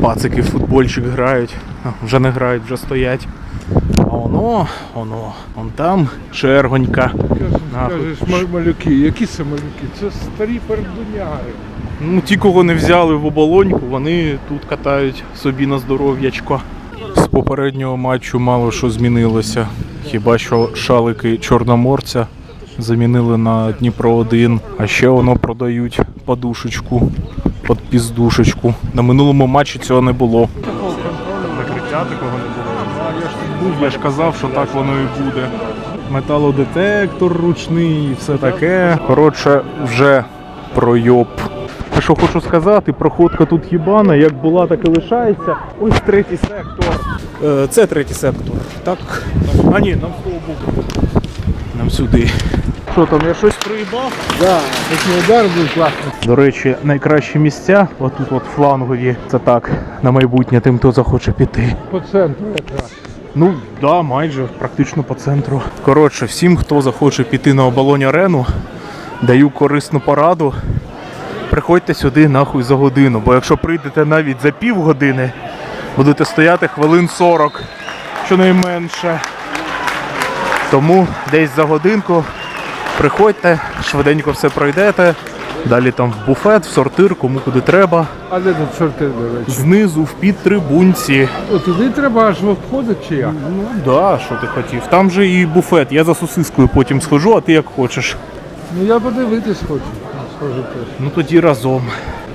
Пацики в футбольчик грають. Вже не грають, вже стоять. А воно, воно, вон там чергонька. Кажеш, малюки, які це малюки? Це старі пердуняри. Ну, ті, кого не взяли в оболоньку, вони тут катають собі на здоров'ячко. З попереднього матчу мало що змінилося. Хіба що шалики Чорноморця замінили на Дніпро 1, а ще воно продають подушечку під піздушечку. На минулому матчі цього не було. Закриття такого не було. Я ж казав, що так воно і буде. Металодетектор ручний все таке. Коротше, вже пройоб. Те, що хочу сказати, проходка тут їбана, як була, так і лишається. Ось третій сектор. Е, Це третій сектор. Так. А ні, нам з того боку. Нам сюди. Що там, я щось проїбав? Да, такий удар був класний. До речі, найкращі місця, отут от флангові, це так, на майбутнє тим, хто захоче піти. По центру якраз. Ну, да, майже, практично по центру. Коротше, всім, хто захоче піти на оболонь арену, даю корисну пораду. Приходьте сюди нахуй за годину, бо якщо прийдете навіть за півгодини, будете стояти хвилин 40, щонайменше. Тому десь за годинку приходьте, швиденько все пройдете. Далі там в буфет, в сортир, кому куди треба. А де тут сортир, до речі? Знизу в підтрибунці. О, туди треба аж входити чи як? Ну да, що ти хотів. Там же і буфет. Я за сосискою потім схожу, а ти як хочеш. Ну я подивитись хочу. Схоже теж. Ну тоді разом.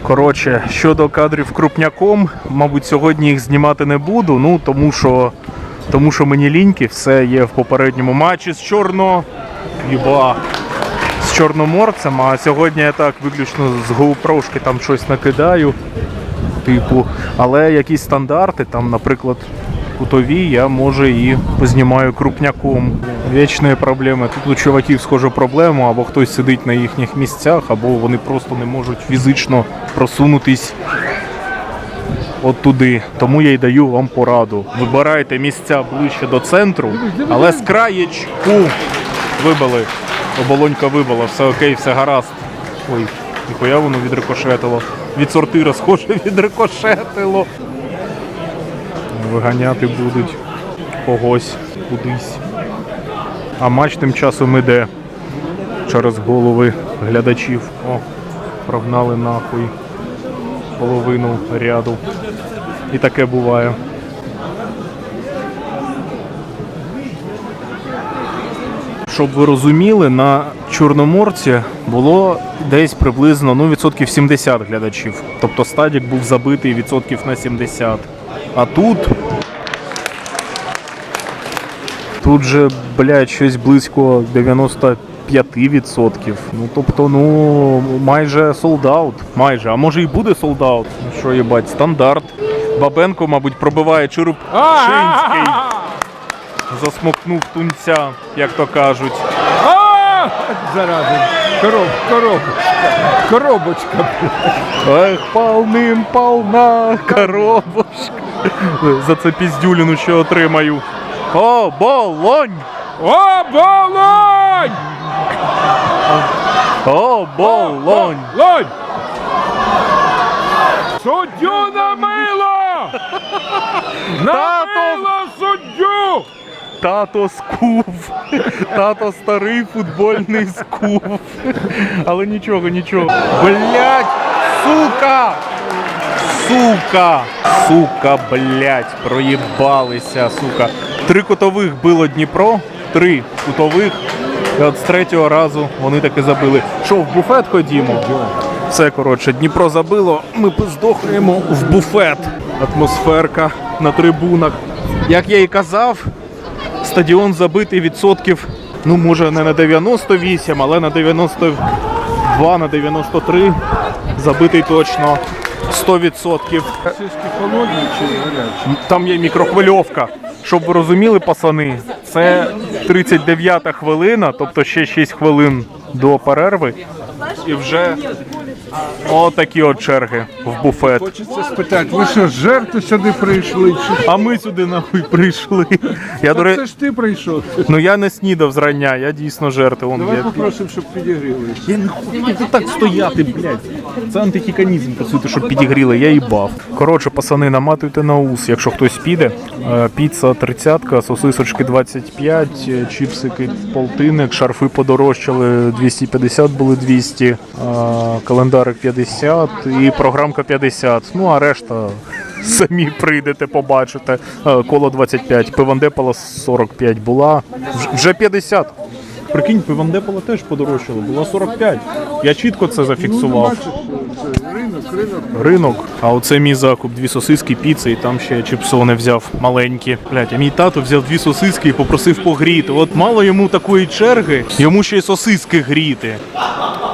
Коротше, щодо кадрів крупняком, мабуть, сьогодні їх знімати не буду, ну тому що, тому що мені ліньки, все є в попередньому матчі з чорно. Єба. З чорноморцем, а сьогодні я так виключно з GoPro там щось накидаю. Типу, але якісь стандарти, там, наприклад, кутові, я може і познімаю крупняком. Вічні проблеми. Тут у чуваків схожа проблема, або хтось сидить на їхніх місцях, або вони просто не можуть фізично просунутись от туди. Тому я й даю вам пораду. Вибирайте місця ближче до центру, але з краєчку вибили. Оболонька вибила, все окей, все гаразд. Ой, ніхуя воно відрикошетило. Від сортира схоже відрикошетило. Виганяти будуть когось кудись. А матч тим часом іде через голови глядачів. О, прогнали нахуй половину ряду. І таке буває. Щоб ви розуміли, на Чорноморці було десь приблизно ну, відсотків 70 глядачів. Тобто стадік був забитий відсотків на 70. А тут. Тут же, блядь, щось близько 95%. Ну, тобто, ну, майже солдаут. Майже. А може і буде солдаут. Ну що їбать, стандарт. Бабенко, мабуть, пробиває череп Шинський. Засмокнув тунця, як то кажуть. А! Заради. Короб, коробочка. Коробочка. Ех, полним полна коробочка. За це піздюліну ще отримаю. О, болонь! О, болонь! О, болонь! Лонь! Суддю на мило! На! Тато скув. Тато старий футбольний скув. Але нічого, нічого. Блять! Сука! Сука! Сука, блять, проїбалися, сука. Три кутових било Дніпро, три кутових. І от з третього разу вони таки забили. Що, в буфет ходімо? Все, коротше, Дніпро забило, ми здохнемо в буфет. Атмосферка на трибунах. Як я і казав, стадіон забитий відсотків, ну може не на 98, але на 92, на 93 забитий точно 100%. Сиськи холодні чи гарячі? Там є мікрохвильовка. Щоб ви розуміли, пацани, це 39 хвилина, тобто ще 6 хвилин до перерви. І вже Отакі от черги в буфет. Хочеться спитати, ви що, з жертви сюди прийшли? Чи... А ми сюди нахуй прийшли. Я до Та Це ж ти прийшов. ну я не снідав зрання, я дійсно жертв. Вон Давай є. попросимо, щоб підігрілися. Я не хочу тут так стояти, блядь. Це антихіканізм, по суті, щоб підігріли, я їбав. Коротше, пацани, наматуйте на ус, якщо хтось піде. Е, Піца 30, сосисочки 25, е, чіпсики полтинник, шарфи подорожчали 250 були 200, е, календарик 50 і програмка 50. Ну а решта самі прийдете, побачите. Коло 25, пивандепала 45 була, вже 50. Прикинь, пивандепола теж подорожчало, була 45. Я чітко це зафіксував. Ринок, ринок. А оце мій закуп, дві сосиски, піци, і там ще чіпсони взяв маленькі. Блять, а мій тато взяв дві сосиски і попросив погріти. От мало йому такої черги, йому ще й сосиски гріти.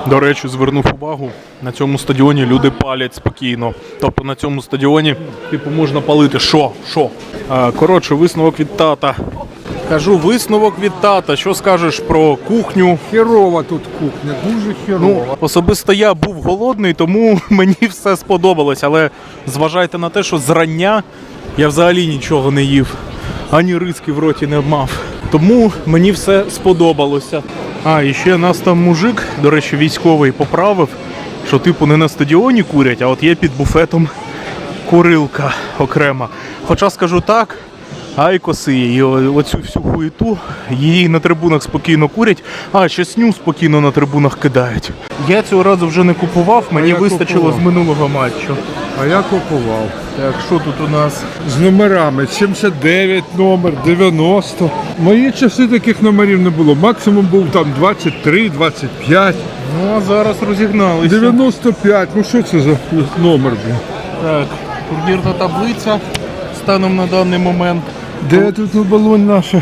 До речі, звернув увагу, на цьому стадіоні люди палять спокійно. Тобто на цьому стадіоні, типу, можна палити. Що? Що? Коротше, висновок від тата. Кажу, висновок від тата. Що скажеш про кухню? Херова тут кухня, дуже херова. Ну, особисто я був голодний, тому мені все сподобалось. Але зважайте на те, що зрання я взагалі нічого не їв, ані риски в роті не мав. Тому мені все сподобалося. А, і ще нас там мужик, до речі, військовий поправив, що типу не на стадіоні курять, а от є під буфетом курилка окрема. Хоча скажу так, айкоси і оцю всю хуєту її на трибунах спокійно курять, а ще сню спокійно на трибунах кидають. Я цього разу вже не купував, мені вистачило купував. з минулого матчу. А я купував. Так, що тут у нас? З номерами 79 номер, 90. Мої часи таких номерів не було. Максимум був там 23, 25, Ну а зараз розігналися. 95. Ну що це за номер? блін? Так, турнірна таблиця станом на даний момент. Де тут оболонь наша?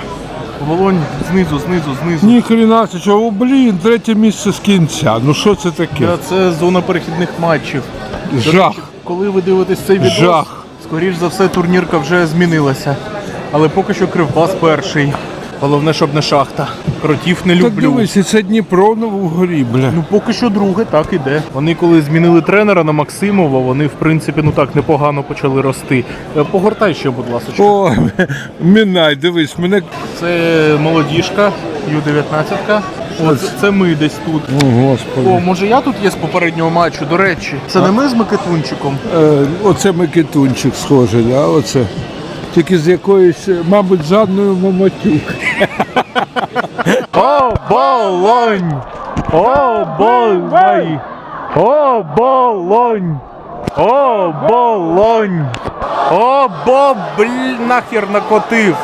Волонь знизу, знизу, знизу. Ні хрена, це чого, блін, третє місце з кінця. Ну що це таке? Та Це зона перехідних матчів. До Жах. речі, Коли ви дивитесь цей відос, Жах. скоріш за все турнірка вже змінилася. Але поки що Кривбас перший. Головне, щоб не шахта. Кротів не Так люблю. дивись, і це Дніпро на вгорі, бля. Ну поки що друге, так іде. Вони коли змінили тренера на Максимова, вони в принципі ну так непогано почали рости. Е, Погортай ще, будь ласка. О, Мінай, дивись, мене. Це молодіжка, Ю-19. О, це, ми десь тут. О, господи. О, може я тут є з попереднього матчу, до речі. Це не ми з Микитунчиком. Е, оце Микитунчик схожий, да? оце. Тільки з якоюсь, мабуть, жадною момотюк. О, болонь! О, болонь! О, болонь! О, болонь! О, бо, блін, нахер накотив!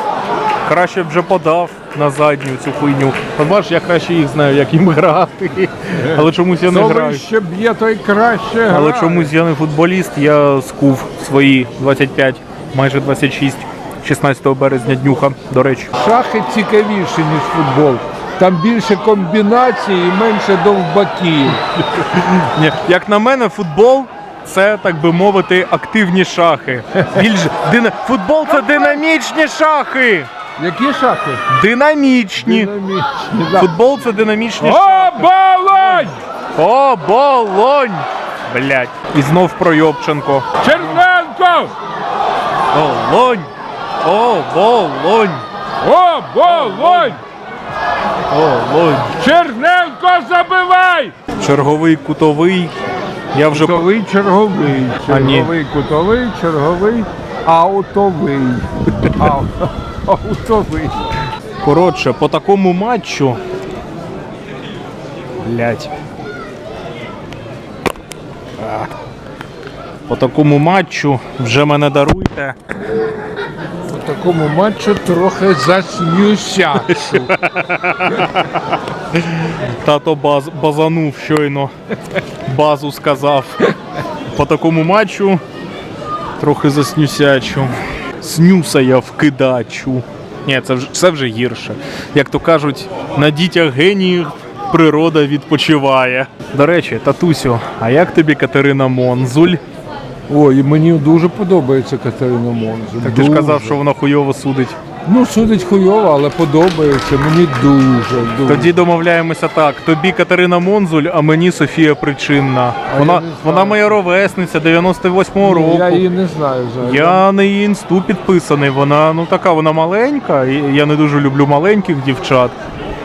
Краще б вже подав на задню цю хуйню. От бачиш, я краще їх знаю, як їм грати. Але чомусь я не Хто граю. вище б'є, той краще Але грає. чомусь я не футболіст, я скув свої 25, майже 26, 16 березня днюха, до речі. Шахи цікавіші, ніж футбол. Там більше комбінацій і менше довбаків. Ні, як на мене, футбол це, так би мовити, активні шахи. Більш дина... Футбол це динамічні шахи. Які шахи? Динамічні. Динамічні. да. Футбол це динамічні шахи. Оболонь! О, болонь! Блять. І знов про Йобченко. Черненко! Болонь! О, болонь! Оболонь! Болонь! Черненко забивай! Черговий кутовий. Я вже Кутовий, черговий. А. Черговий, кутовий, черговий, аутовий. Ау- Аутовий. Коротше, по такому матчу. Блять. По такому матчу вже мене даруйте. У такому матчу трохи заснюся. Тато баз, базанув щойно. Базу сказав. По такому матчу трохи заснюсячу. Снюса я вкидачу. Ні, це вже, це вже гірше. Як то кажуть, на дітях геніїв природа відпочиває. До речі, татусю, а як тобі Катерина Монзуль? Ой, мені дуже подобається Катерина Монзу. Так ти ж казав, що вона хуйово судить. Ну, судить хуйово, але подобається. Мені дуже, дуже. Тоді домовляємося так. Тобі Катерина Монзуль, а мені Софія Причинна. А Вона, вона моя ровесниця 98-го року. Я її не знаю взагалі. Я на її інсту підписаний. Вона ну така, вона маленька. Я не дуже люблю маленьких дівчат.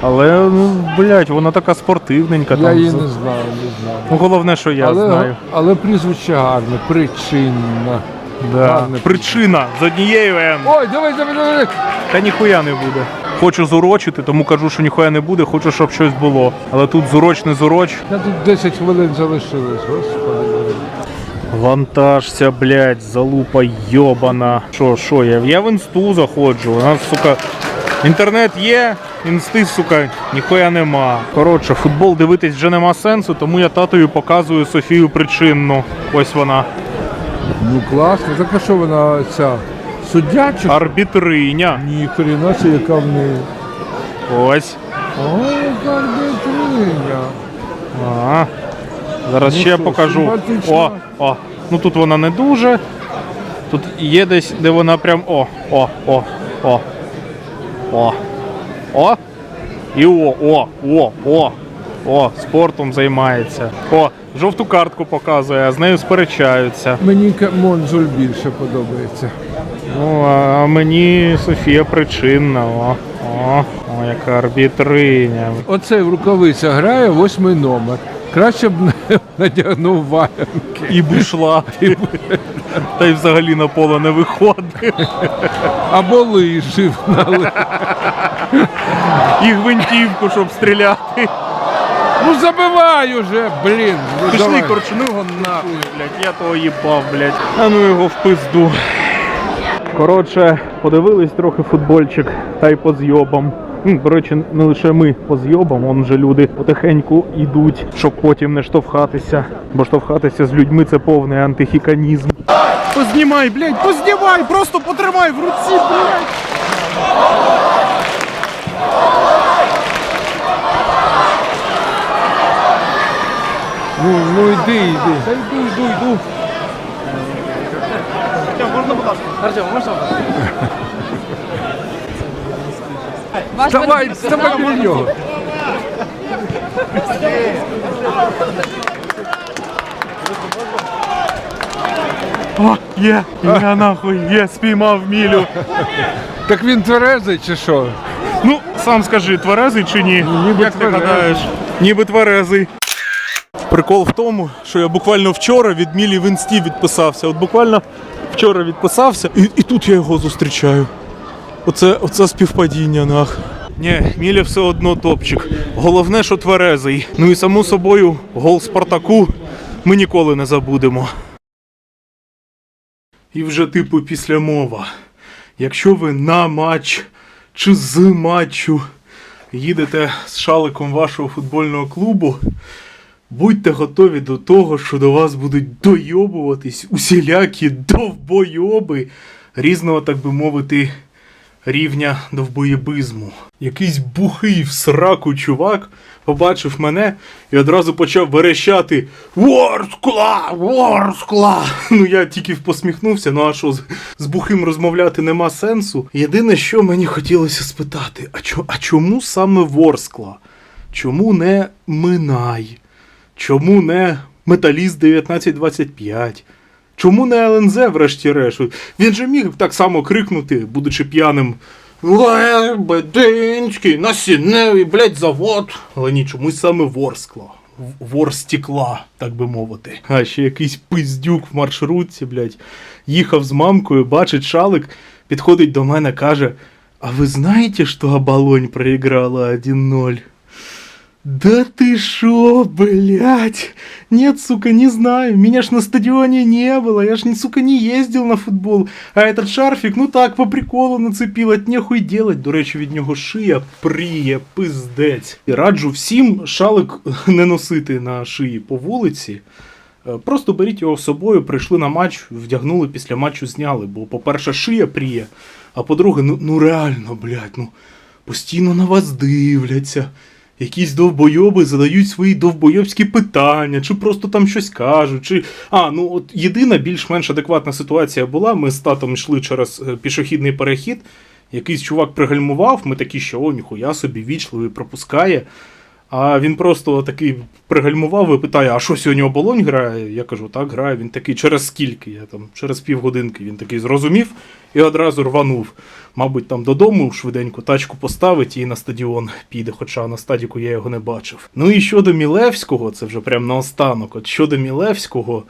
Але ну, блядь, вона така спортивненька. Я там. її не знаю, не знаю. Ну, головне, що я але, знаю. але прізвище гарне, причинна. Да. Гарне Причина з однією Н. Ой, давай, давай, давай. Та ніхуя не буде. Хочу зурочити, тому кажу, що ніхуя не буде, хочу, щоб щось було. Але тут зуроч не зуроч. Та тут 10 хвилин залишилось, господи. Вантажся, блядь, залупа йобана. Що, що, я, я в інсту заходжу. У нас, сука, інтернет є, інсти, сука, ніхуя нема. Коротше, футбол дивитись вже нема сенсу, тому я татові показую Софію причинну. Ось вона. Ну класно. Так а що вона ця суддя чи? Арбітриня. Ні, хрена це яка в неї. Ось. Ой, яка арбітриня. Ага. Зараз Ну ще що, покажу. симпатична. О, о. Ну тут вона не дуже. Тут є десь, де вона прям. О, о, о, о. О. О. І о, о, о, о. О, спортом займається. О, жовту картку показує, а з нею сперечаються. Мені Ка- більше подобається. Ну, а мені Софія причинна. О, о, о, яка арбітриня. Оцей в рукавицях грає восьмий номер. Краще б надягнув валянки. І бушла. Та й взагалі на поле не виходив. Або лишив на І гвинтівку, щоб стріляти. Ну забивай уже, блін. Ну, Пішли, давай. коротше, ну його нахуй, блядь, я того їбав, блядь. А ну його в пизду. Коротше, подивились трохи футбольчик та й по зйобам. Ну, До речі, не лише ми по зйобам, вон вже люди потихеньку йдуть, щоб потім не штовхатися. Бо штовхатися з людьми це повний антихіканізм. Познімай, блядь, познімай, просто потримай в руці, блядь. Ну, ну йди, йди. Та йду, йду, йду. Вставай, вставай біля нього. О, є, я нахуй, є, спіймав мілю. Так він тверезий чи що? Ну, сам скажи, тверезий чи ні? ніби Як ти тверезий. гадаєш? Ніби тверезий. Прикол в тому, що я буквально вчора від Мілі в інсті відписався. От буквально вчора відписався, і, і тут я його зустрічаю. Оце, оце співпадіння, нах. Ні, Міля все одно топчик. Головне, що тверезий. Ну і само собою, гол Спартаку ми ніколи не забудемо. І вже типу після мова. Якщо ви на матч чи з матчу їдете з шаликом вашого футбольного клубу, будьте готові до того, що до вас будуть дойобуватись усілякі довбойоби різного, так би мовити, рівня довбоєбизму. Якийсь бухий в сраку чувак побачив мене і одразу почав верещати Ворскла! Ворскла! Ну я тільки посміхнувся, ну а що, з, з бухим розмовляти нема сенсу. Єдине, що мені хотілося спитати, а, чо, а чому саме Ворскла? Чому не Минай? Чому не Металіст 1925? Чому не ЛНЗ, врешті-решт? Він же міг так само крикнути, будучи п'яним. Лебединський, насінневий, блядь, завод. Але ні, чомусь саме Ворскла. В- Вор стекла, так би мовити. А ще якийсь пиздюк в маршрутці, блядь, їхав з мамкою, бачить шалик, підходить до мене, каже: А ви знаєте, що оболонь проіграла 1-0? Да ты шо, блядь? Нет, сука, не знаю. Меня ж на стадионе не было. Я ж, не, сука, не ездил на футбол. А этот шарфик, ну так, по приколу нацепил. От нехуй делать. До речі, від нього шия пріє, пиздець. І раджу всім шалик не носити на шиї по вулиці. Е, Просто беріть його з собою, прийшли на матч, вдягнули, після матчу зняли. Бо, по-перше, шия пріє, а по-друге, ну, ну реально, блядь, ну постійно на вас дивляться. Якісь довбойоби задають свої довбойобські питання, чи просто там щось кажуть. Чи... А, ну от єдина більш-менш адекватна ситуація була. Ми з татом йшли через е, пішохідний перехід, Якийсь чувак пригальмував, ми такі, що о, ніхуя собі вічливий пропускає. А він просто такий пригальмував і питає: а що сьогодні оболонь грає? Я кажу, так, грає. Він такий, через скільки? Я там через півгодинки. Він такий зрозумів і одразу рванув. Мабуть, там додому швиденько тачку поставить і на стадіон піде, хоча на стадіку я його не бачив. Ну і щодо Мілевського, це вже прям наостанок. От щодо Мілевського.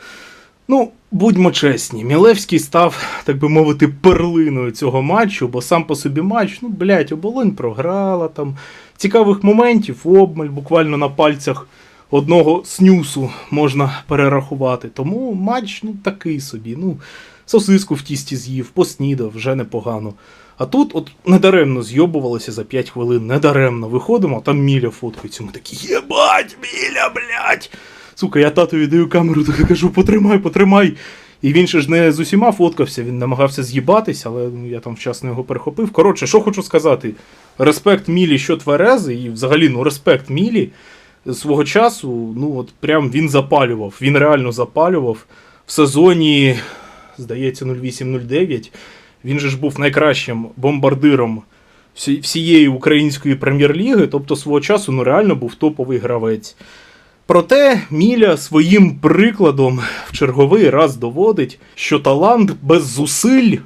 Ну, будьмо чесні, Мілевський став, так би мовити, перлиною цього матчу, бо сам по собі матч, ну, блядь, оболонь програла там. Цікавих моментів, обмаль, буквально на пальцях одного снюсу можна перерахувати. Тому матч, ну, такий собі. Ну, сосиску в тісті з'їв, поснідав, вже непогано. А тут от недаремно зйобувалися за 5 хвилин, недаремно виходимо, а там Міля фоткається. Ми такі, єбать, Міля, блядь! Сука, я татові даю камеру, так кажу, потримай, потримай. І він ще ж не з усіма фоткався, він намагався з'їбатись, але ну, я там вчасно його перехопив. Коротше, що хочу сказати: респект Мілі, що тверези, і взагалі ну, респект Мілі свого часу, ну от прям він запалював. Він реально запалював в сезоні, здається, 08-09. Він же ж був найкращим бомбардиром всієї української прем'єр-ліги, тобто свого часу ну реально був топовий гравець. Проте Міля своїм прикладом в черговий раз доводить, що талант без зусиль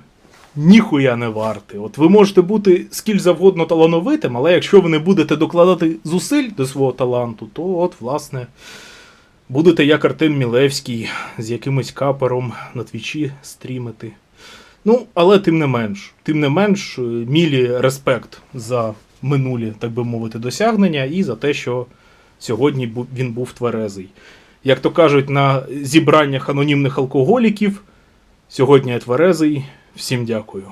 ніхуя не вартий. От ви можете бути скіль завгодно талановитим, але якщо ви не будете докладати зусиль до свого таланту, то от, власне, будете як Артем Мілевський з якимось капером на твічі стрімити. Ну, але тим не менш, тим не менш, е, Мілі респект за минулі, так би мовити, досягнення і за те, що сьогодні він був тверезий. Як то кажуть, на зібраннях анонімних алкоголіків, сьогодні я тверезий. Всім дякую.